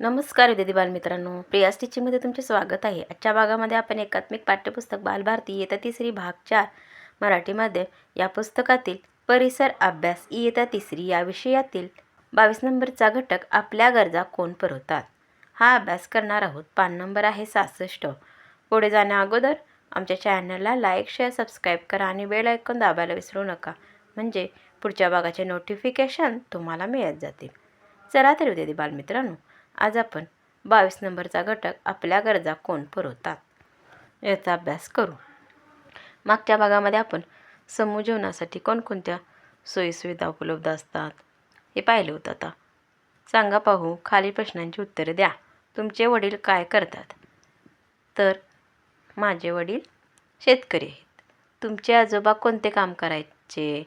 नमस्कार विद्यार्थी बालमित्रांनो. प्रिया स्टिचिंगमध्ये तुमचे स्वागत आहे. आजच्या भागामध्ये आपण एकात्मिक पाठ्यपुस्तक बालभारती येता तिसरी भाग चार मराठीमध्ये या पुस्तकातील परिसर अभ्यास इयता तिसरी या विषयातील बावीस नंबरचा घटक आपल्या गरजा कोण पुरवतात? हा अभ्यास करणार आहोत. पान नंबर आहे सहासष्ट. पुढे जाण्या अगोदर आमच्या चॅनलला लाईक शेअर सबस्क्राईब करा आणि बेल ऐकून दाबायला विसरू नका. म्हणजे पुढच्या भागाचे नोटिफिकेशन तुम्हाला मिळत जातील. चला तर विद्यार्थी बालमित्रांनो आज आपण बावीस नंबरचा घटक आपल्या गरजा कोण पुरवतात याचा अभ्यास करू. मागच्या भागामध्ये आपण समूह जीवनासाठी कोणकोणत्या सोयीसुविधा उपलब्ध असतात हे पाहिलं होतं आता. सांगा पाहू खालील प्रश्नांची उत्तरे द्या. तुमचे वडील काय करतात? तर माझे वडील शेतकरी आहेत. तुमचे आजोबा कोणते काम करायचे?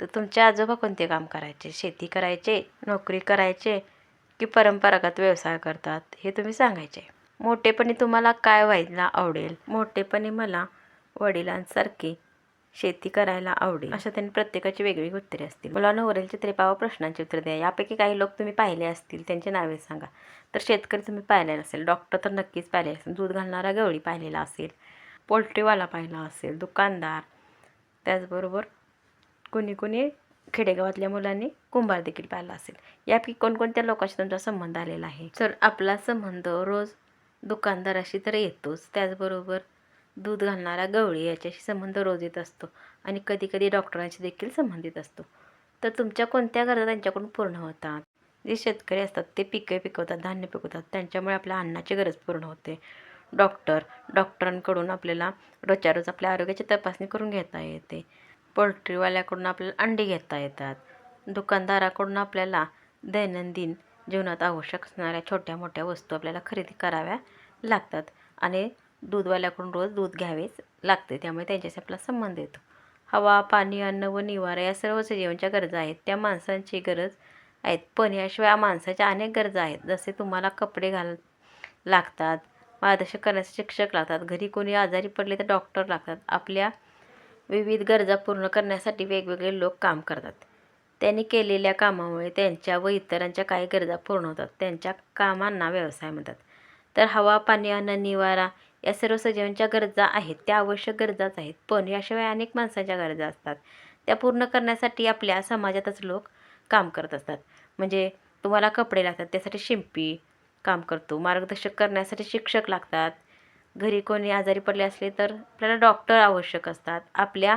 तर तुमचे आजोबा कोणते काम करायचे? शेती करायचे नोकरी करायचे की परंपरागत व्यवसाय करतात हे तुम्ही सांगायचे. मोठेपणी तुम्हाला काय व्हायला आवडेल? मोठेपणी मला वडिलांसारखी शेती करायला आवडेल. अशा त्यांनी प्रत्येकाची वेगवेगळी उत्तरे असतील. मुलांना वरील चित्रे प्रश्नांची उत्तरे द्या. यापैकी काही लोक तुम्ही पाहिले असतील त्यांची नावे सांगा. तर शेतकरी तुम्ही पाहिलेला असेल डॉक्टर तर नक्कीच पाहिले असेल. दूध घालणारा गवळी पाहिलेला असेल पोल्ट्रीवाला पाहिला असेल दुकानदार त्याचबरोबर कुणी कुणी खेडेगावातल्या मुलांनी कुंभार देखील पाहिला असेल. यापैकी कोणकोणत्या लोकांशी तुमचा संबंध आलेला आहे? तर आपला संबंध रोज दुकानदाराशी तर येतोच. त्याचबरोबर दूध घालणारा गवळी याच्याशी संबंध रोज येत असतो आणि कधी कधी डॉक्टरांशी देखील संबंधित असतो. तर तुमच्या कोणत्या गरजा त्यांच्याकडून पूर्ण होतात? जे शेतकरी असतात ते पिके पिकवतात धान्य पिकवतात त्यांच्यामुळे आपल्या अन्नाची गरज पूर्ण होते. डॉक्टर डॉक्टरांकडून आपल्याला रोजच्या रोज आपल्या आरोग्याची तपासणी करून घेता येते. पोल्ट्रीवाल्याकडून आपल्याला अंडी घेता येतात. दुकानदाराकडून आपल्याला दैनंदिन जीवनात आवश्यक असणाऱ्या छोट्या मोठ्या वस्तू आपल्याला खरेदी कराव्या लागतात आणि दूधवाल्याकडून रोज दूध घ्यावेच लागते. त्यामुळे त्यांच्याशी आपला संबंध येतो. हवा पाणी अन्न व निवारा या सर्व जीवनच्या गरजा आहेत. त्या माणसांची गरज आहेत. पण याशिवाय माणसाच्या अनेक गरजा आहेत. जसे तुम्हाला कपडे घाल लागतात. मार्गदर्शन करण्याचे शिक्षक लागतात. घरी कोणी आजारी पडले तर डॉक्टर लागतात. आपल्या विविध गरजा पूर्ण करण्यासाठी वेगवेगळे लोक काम करतात. त्यांनी केलेल्या कामामुळे त्यांच्या व इतरांच्या काही गरजा पूर्ण होतात. त्यांच्या कामांना व्यवसाय म्हणतात. तर हवा पाणी अन्न निवारा या सर्व सजीवांच्या गरजा आहेत. त्या आवश्यक गरजाच आहेत. पण याशिवाय अनेक माणसांच्या गरजा असतात. त्या पूर्ण करण्यासाठी आपल्या समाजातच लोक काम करत असतात. म्हणजे तुम्हाला कपडे लागतात त्यासाठी शिंपी काम करतो. मार्गदर्शक करण्यासाठी शिक्षक लागतात. घरी कोणी आजारी पडले असले तर आपल्याला डॉक्टर आवश्यक असतात. आपल्या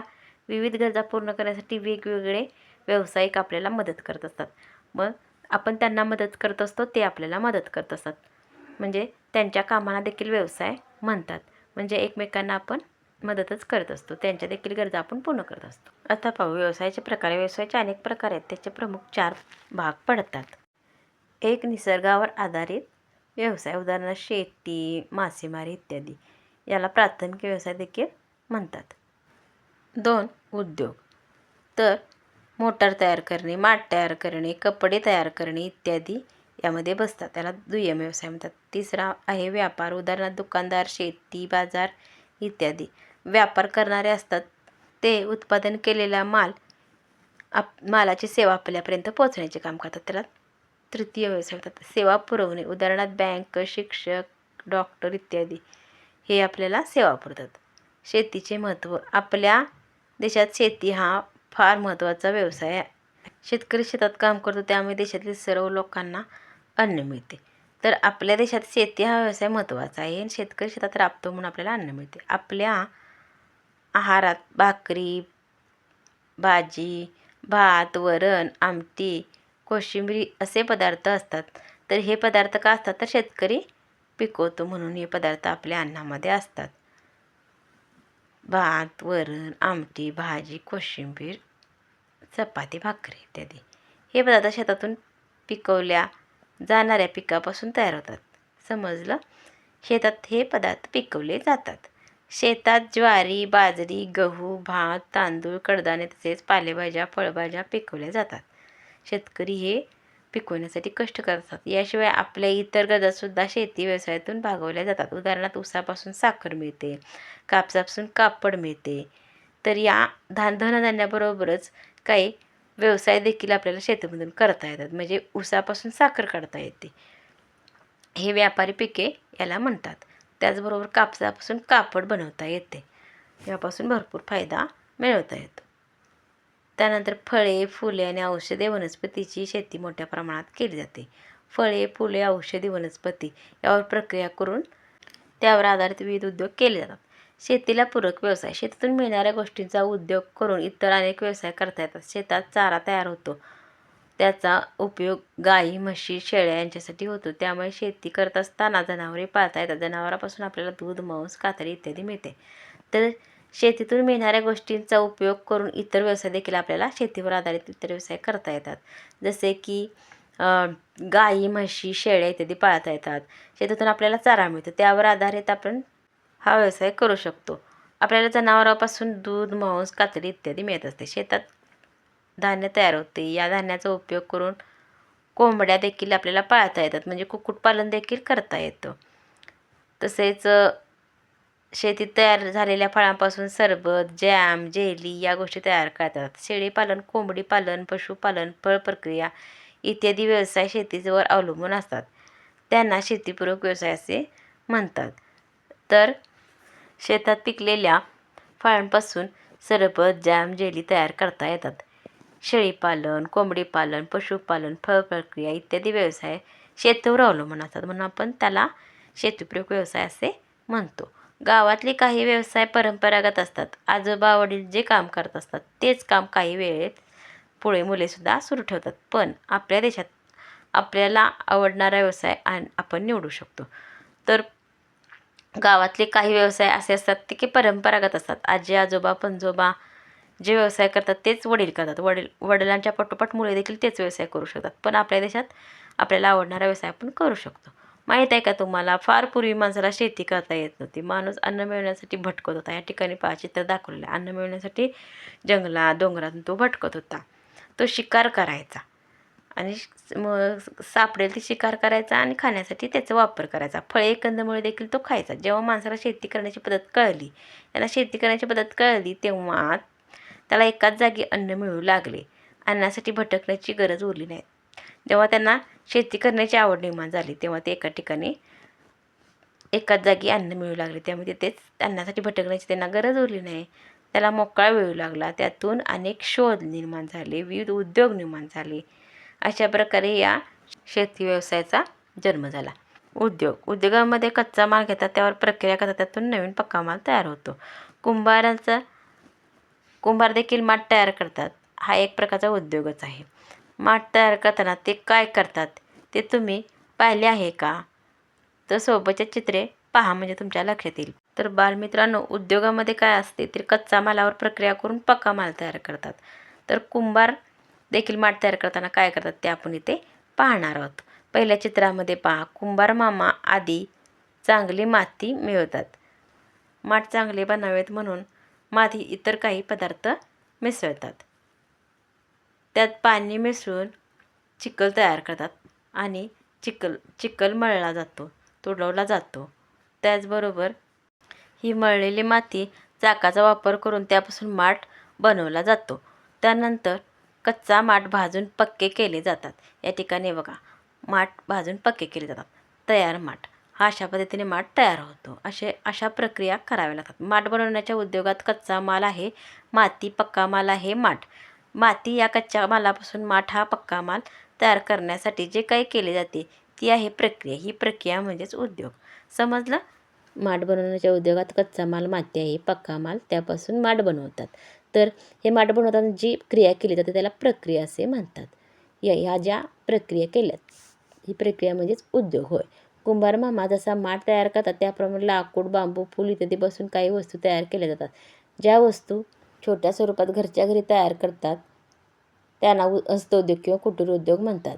विविध गरजा पूर्ण करण्यासाठी वेगवेगळे व्यावसायिक आपल्याला मदत करत असतात. मग आपण त्यांना मदत करत असतो ते आपल्याला मदत करत असतात. म्हणजे त्यांच्या कामाला देखील व्यवसाय म्हणतात. म्हणजे एकमेकांना आपण मदतच करत असतो. त्यांच्या देखील गरजा आपण पूर्ण करत असतो. आता पाहू. व्यवसायाचे प्रकार. व्यवसायाचे अनेक प्रकार आहेत. त्याचे प्रमुख चार भाग पडतात. एक निसर्गावर आधारित व्यवसाय उदाहरणार्थ शेती मासेमारी इत्यादी. याला प्राथमिक व्यवसाय देखील म्हणतात. दोन उद्योग. तर मोटार तयार करणे माठ तयार करणे कपडे तयार करणे इत्यादी यामध्ये बसतात. त्याला दुय्यम व्यवसाय म्हणतात. तिसरा आहे व्यापार उदाहरणार्थ दुकानदार शेती बाजार इत्यादी. व्यापार करणारे असतात. ते उत्पादन केलेला माल आप मालाची सेवा आपल्यापर्यंत पोहोचण्याचे काम करतात. त्याला तृतीय व्यवसाय. म्हणतात सेवा पुरवणे उदाहरणार्थ बँक शिक्षक डॉक्टर इत्यादी हे आपल्याला सेवा पुरतात शेतीचे महत्त्व. आपल्या देशात शेती हा फार महत्त्वाचा व्यवसाय आहे. शेतकरी शेतात काम करतो त्यामुळे देशातील सर्व लोकांना अन्न मिळते. तर आपल्या देशात शेती हा व्यवसाय महत्त्वाचा आहे आणि शेतकरी शेतात राबतो म्हणून आपल्याला अन्न मिळते. आपल्या आहारात भाकरी भाजी भात वरण आमटी कोशिंबरी असे पदार्थ असतात. तर हे पदार्थ का असतात? तर शेतकरी पिकवतो म्हणून हे पदार्थ आपल्या अन्नामध्ये असतात. भात वरण आमटी भाजी कोशिंबीर चपाती भाकरी इत्यादी. हे पदार्थ शेतातून पिकवल्या जाणाऱ्या पिकापासून तयार होतात. समजलं? शेतात हे पदार्थ पिकवले जातात. शेतात ज्वारी बाजरी गहू भात तांदूळ कडधान्ये तसेच पालेभाज्या फळभाज्या पिकवल्या जातात. शेतकरी हे पिकवण्यासाठी कष्ट करतात. याशिवाय आपल्या इतर गरजासुद्धा शेती व्यवसायातून भागवल्या जातात. उदाहरणार्थ ऊसापासून साखर मिळते कापसापासून कापड मिळते. तर या धान धनधान्याबरोबरच काही व्यवसाय देखील आपल्याला शेतीमधून करता येतात. म्हणजे ऊसापासून साखर काढता येते. हे व्यापारी पिके याला म्हणतात. त्याचबरोबर कापसापासून कापड बनवता येते. यापासून भरपूर फायदा मिळवता येतो. त्यानंतर फळे फुले आणि औषधे वनस्पतीची शेती मोठ्या प्रमाणात केली जाते. फळे फुले औषधी वनस्पती यावर प्रक्रिया करून त्यावर आधारित विविध उद्योग केले जातात. शेतीला पूरक व्यवसाय. शेतीतून मिळणाऱ्या गोष्टींचा उद्योग करून इतर अनेक व्यवसाय करता येतात. शेतात चारा तयार होतो. त्याचा उपयोग गाई म्हशी शेळ्या यांच्यासाठी होतो. त्यामुळे शेती करत असताना जनावरे पाळता येतात. जनावरापासून आपल्याला दूध मांस कातडी इत्यादी मिळते. तर शेतीतून मिळणाऱ्या गोष्टींचा उपयोग करून इतर व्यवसाय देखील आपल्याला शेतीवर आधारित इतर व्यवसाय करता येतात. जसे की गाई म्हशी शेळ्या इत्यादी पाळता येतात. शेतीतून आपल्याला चारा मिळतो. त्यावर आधारित आपण हा व्यवसाय करू शकतो. आपल्याला जनावरांपासून दूध मांस कातडी इत्यादी मिळत असते. शेतात धान्य तयार होते. या धान्याचा उपयोग करून कोंबड्या देखील आपल्याला पाळता येतात. म्हणजे कुक्कुटपालन देखील करता येतं. तसेच शेतीत तयार झालेल्या फळांपासून सरबत जॅम जेली या गोष्टी तयार करतात. शेळीपालन कोंबडी पालन पशुपालन फळ प्रक्रिया इत्यादी व्यवसाय शेतीवर अवलंबून असतात. त्यांना शेतीपूरक व्यवसाय असे म्हणतात. तर शेतात पिकलेल्या फळांपासून सरबत जॅम जेली तयार करता येतात. शेळीपालन कोंबडीपालन पशुपालन फळ प्रक्रिया इत्यादी व्यवसाय शेतीवर अवलंबून असतात म्हणून आपण त्याला शेतीपूरक व्यवसाय असे म्हणतो. गावातले काही व्यवसाय परंपरागत असतात. आजोबा वडील जे काम करत असतात तेच काम काही वेळेत पुढे मुलेसुद्धा सुरू ठेवतात. पण आपल्या देशात आपल्याला आवडणारा व्यवसाय आपण निवडू शकतो. तर गावातले काही व्यवसाय असे असतात ते की परंपरागत असतात. आजी आजोबा पणजोबा जे व्यवसाय करतात तेच वडील करतात. वडील वडिलांच्या पटोपट मुले देखील तेच व्यवसाय करू शकतात. पण आपल्या देशात आपल्याला आवडणारा व्यवसाय आपण करू शकतो. माहीत आहे का तुम्हाला? फार पूर्वी माणसाला शेती करता येत नव्हती. माणूस अन्न मिळवण्यासाठी भटकत होता. या ठिकाणी पहा चित्र दाखवलेलं आहे. अन्न मिळवण्यासाठी जंगलात डोंगरातून तो भटकत होता. तो शिकार करायचा. आणि मग सापडेल ती शिकार करायचा आणि खाण्यासाठी त्याचा वापर करायचा. फळे कंदमुळे देखील तो खायचा. जेव्हा माणसाला शेती करण्याची पद्धत कळली त्यांना शेती करण्याची पद्धत कळली तेव्हा त्याला एकाच जागी अन्न मिळू लागले. अन्नासाठी भटकण्याची गरज उरली नाही. जेव्हा त्यांना शेती करण्याची आवड निर्माण झाली. तेव्हा ते एका ठिकाणी एकाच जागी अन्न मिळू लागले. त्यामुळे तेच अन्नासाठी भटकण्याची त्यांना गरज उरली नाही. त्याला मोकळा मिळू लागला. त्यातून अनेक शोध निर्माण झाले. विविध उद्योग निर्माण झाले. अशा प्रकारे या शेती व्यवसायाचा जन्म झाला. उद्योग. उद्योगामध्ये कच्चा माल घेतात. त्यावर प्रक्रिया करतात. त्यातून नवीन पक्का माल तयार होतो. कुंभारांचा कुंभार देखील माठ तयार करतात. हा एक प्रकारचा उद्योगच आहे. माठ तयार करताना ते काय करतात ते तुम्ही पाहिले आहे का? तर सोबतचे चित्रे पहा म्हणजे तुमच्या लक्षात येईल. तर बालमित्रांनो उद्योगामध्ये काय असते तर कच्चा मालावर प्रक्रिया करून पक्का माल तयार करतात. तर कुंभार देखील माठ तयार करताना काय करतात ते आपण इथे पाहणार आहोत. पहिल्या चित्रामध्ये पहा कुंभार मामा आदी चांगली माती मिळवतात. माठ चांगले बनावेत म्हणून माती इतर काही पदार्थ मिसळतात. त्यात पाणी मिसळून चिखल तयार करतात आणि चिखल चिखल मळला जातो तुडवला जातो. त्याचबरोबर ही मळलेली माती चाकाचा वापर करून त्यापासून माठ बनवला जातो. त्यानंतर कच्चा माठ भाजून पक्के केले जातात. या ठिकाणी बघा माठ भाजून पक्के केले जातात. तयार माठ. हा अशा पद्धतीने माठ तयार होतो. असे अशा प्रक्रिया कराव्या लागतात. माठ बनवण्याच्या उद्योगात कच्चा माल आहे माती पक्का माल आहे माठ. माती या कच्च्या मालापासून माठ हा पक्का माल तयार करण्यासाठी जे काही केले जाते ती आहे प्रक्रिया. ही प्रक्रिया म्हणजेच उद्योग. समजलं? माठ बनवण्याच्या उद्योगात कच्चा माल माती आहे पक्का माल त्यापासून माठ बनवतात. तर हे माठ बनवताना जी क्रिया केली जाते त्याला प्रक्रिया असे म्हणतात. या ह्या ज्या प्रक्रिया केल्यात ही प्रक्रिया म्हणजेच उद्योग. होय. कुंभार मामा जसा माठ तयार करतात त्याप्रमाणे लाकूड बांबू फूल इत्यादीपासून काही वस्तू तयार केल्या जातात. ज्या वस्तू छोट्या स्वरूपात घरच्या घरी तयार करतात. त्यांना हस्तोद्योग किंवा कुटीर उद्योग म्हणतात.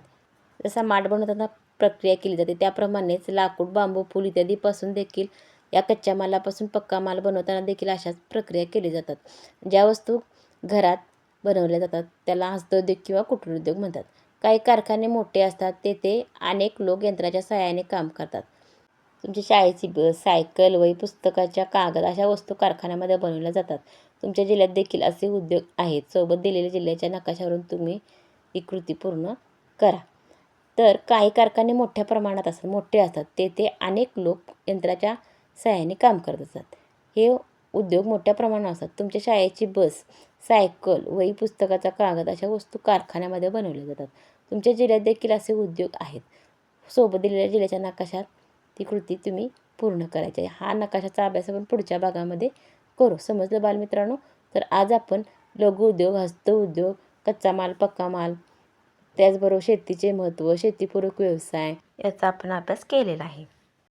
जसा माठ बनवताना प्रक्रिया केली जाते त्याप्रमाणेच लाकूड बांबू फूल इत्यादीपासून देखील या कच्च्या मालापासून पक्का माल बनवताना देखील अशाच प्रक्रिया केली जातात. ज्या वस्तू घरात बनवल्या जातात त्याला हस्तोद्योग किंवा कुटीर उद्योग म्हणतात. काही कारखाने मोठे असतात तेथे अनेक लोक यंत्राच्या सहाय्याने काम करतात. तुमची शाळेची बस सायकल वही पुस्तकाच्या कागद अशा वस्तू कारखान्यामध्ये बनवल्या जातात. तुमच्या जिल्ह्यात देखील असे उद्योग आहेत. सोबत दिलेल्या जिल्ह्याच्या नकाशावरून तुम्ही ही कृती पूर्ण करा. तर काही कारखाने मोठ्या प्रमाणात असतात मोठे असतात. तेथे अनेक लोक यंत्राच्या सहाय्याने काम करत असतात. हे उद्योग मोठ्या प्रमाणात असतात. तुमच्या शाळेची बस सायकल वही पुस्तकाचा कागद अशा वस्तू कारखान्यामध्ये बनवल्या जातात. तुमच्या जिल्ह्यात देखील असे उद्योग आहेत. सोबत दिलेल्या जिल्ह्याच्या नकाशात ती कृती तुम्ही पूर्ण करायची आहे. हा नकाशाचा अभ्यास आपण पुढच्या भागामध्ये करू. समजलं बालमित्रांनो? तर आज आपण लघु उद्योग हस्तउद्योग कच्चा माल पक्का माल त्याचबरोबर शेतीचे महत्त्व शेतीपूरक व्यवसाय याचा आपण अभ्यास केलेला आहे.